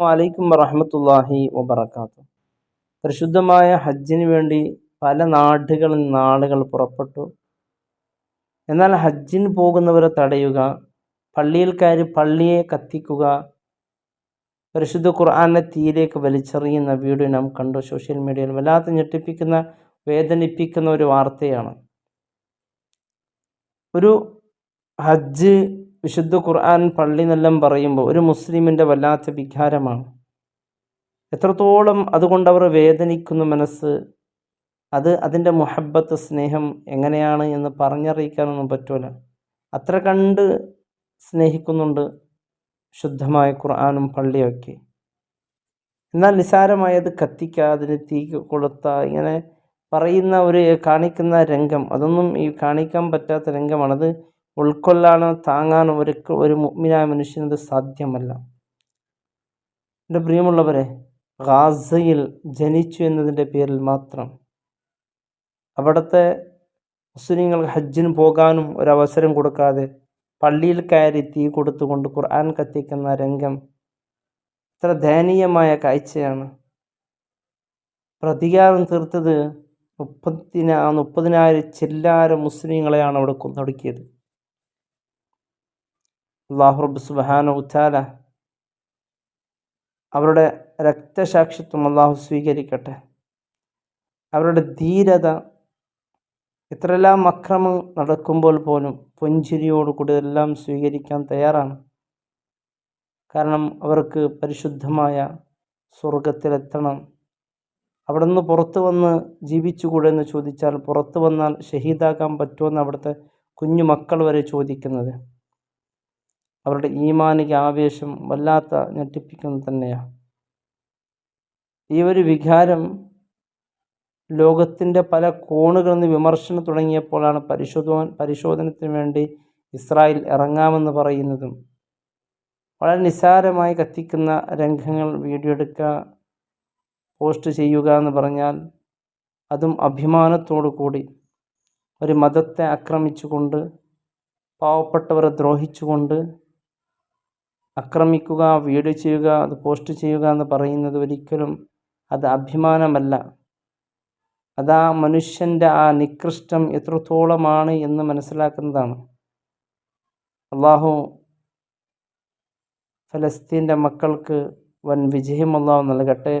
വലൈക്കും വറഹമത്തല്ലാഹി വബർക്കാത്തു പരിശുദ്ധമായ ഹജ്ജിന് വേണ്ടി പല നാടുകളിൽ നാളുകൾ പുറപ്പെട്ടു. എന്നാൽ ഹജ്ജിന് പോകുന്നവരെ തടയുക പള്ളിയിൽ കയറി പള്ളിയെ കത്തിക്കുക പരിശുദ്ധ ഖുർആാനെ തീയിലേക്ക് വലിച്ചെറിയുന്ന വീഡിയോ നാം കണ്ടു. സോഷ്യൽ മീഡിയയിൽ വല്ലാത്ത ഞെട്ടിപ്പിക്കുന്ന വേദനിപ്പിക്കുന്ന ഒരു വാർത്തയാണ്. ഒരു ഹജ്ജ് വിശുദ്ധ ഖുർആൻ പള്ളി നെല്ലം പറയുമ്പോൾ ഒരു മുസ്ലിമിന്റെ വല്ലാത്ത വികാരമാണ്. എത്രത്തോളം അതുകൊണ്ട് അവർ വേദനിക്കുന്നു മനസ്സ് അത് അതിന്റെ മുഹബത്ത് സ്നേഹം എങ്ങനെയാണ് എന്ന് പറഞ്ഞറിയിക്കാനൊന്നും പറ്റൂല. അത്ര കണ്ട് സ്നേഹിക്കുന്നുണ്ട് ശുദ്ധമായ ഖുർആാനും പള്ളിയൊക്കെ. എന്നാൽ നിസാരമായത് കത്തിക്കാതിന് തീ കൊളുത്ത ഇങ്ങനെ പറയുന്ന ഒരു കാണിക്കുന്ന രംഗം അതൊന്നും ഈ കാണിക്കാൻ പറ്റാത്ത രംഗമാണത്. ഉൾക്കൊള്ളാനോ താങ്ങാനോ ഒരു ഒരു മുഗ്മിനായ മനുഷ്യനത് സാധ്യമല്ല. എന്റെ പ്രിയമുള്ളവരെ ഗാസയിൽ ജനിച്ചു എന്നതിന്റെ പേരിൽ മാത്രം. അവിടുത്തെ മുസ്ലിങ്ങൾ ഹജ്ജിന് പോകാനും ഒരവസരം കൊടുക്കാതെ പള്ളിയിൽ കയറി തീ കൊടുത്തുകൊണ്ട് ഖുർആൻ കത്തിക്കുന്ന രംഗം ഇത്ര ദയനീയമായ കാഴ്ചയാണ്. പ്രതികാരം തീർത്തത് മുപ്പത്തിനാ മുപ്പതിനായിരം ചില്ലാര മുസ്ലിങ്ങളെയാണ് അവിടെ കൊന്നൊടുക്കിയത്. അള്ളാഹു റബ്ബ് സുബാന ഉത്താല അവരുടെ രക്തസാക്ഷിത്വം അള്ളാഹു സ്വീകരിക്കട്ടെ. അവരുടെ ധീരത ഇത്രയെല്ലാം അക്രമം നടക്കുമ്പോൾ പോലും പുഞ്ചിരിയോടുകൂടി എല്ലാം സ്വീകരിക്കാൻ തയ്യാറാണ്. കാരണം അവർക്ക് പരിശുദ്ധമായ സ്വർഗത്തിലെത്തണം അവിടെ നിന്ന് പുറത്തു വന്ന് ജീവിച്ചുകൂടെ എന്ന് ചോദിച്ചാൽ പുറത്തു വന്നാൽ ഷഹീദാക്കാൻ പറ്റുമെന്ന് അവിടുത്തെ കുഞ്ഞു മക്കൾ വരെ ചോദിക്കുന്നത്. അവരുടെ ഈമാനിക ആവേശം വല്ലാത്ത ഞെട്ടിപ്പിക്കുന്നത് തന്നെയാണ് ഈ ഒരു വികാരം ലോകത്തിന്റെ പല കോണുകളിൽ നിന്ന് വിമർശനം തുടങ്ങിയപ്പോഴാണ് പരിശോധന പരിശോധനത്തിന് വേണ്ടി ഇസ്രായേൽ ഇറങ്ങാമെന്ന് പറയുന്നതും വളരെ നിസ്സാരമായി കത്തിക്കുന്ന രംഗങ്ങൾ വീഡിയോ എടുക്കുക പോസ്റ്റ് ചെയ്യുക എന്ന് പറഞ്ഞാൽ അതും അഭിമാനത്തോടു കൂടി. ഒരു മതത്തെ ആക്രമിച്ചുകൊണ്ട് പാവപ്പെട്ടവരെ ദ്രോഹിച്ചുകൊണ്ട് ആക്രമിക്കുക വീഡിയോ ചെയ്യുക അത് പോസ്റ്റ് ചെയ്യുക എന്ന് പറയുന്നത് ഒരിക്കലും അത് അഭിമാനമല്ല. അത് മനുഷ്യന്റെ ആ നികൃഷ്ടം എത്രത്തോളമാണ് എന്ന് മനസ്സിലാക്കുന്നതാണ്. അള്ളാഹു ഫലസ്തീന്റെ മക്കൾക്ക് വൻ വിജയം അള്ളാഹു നൽകട്ടെ.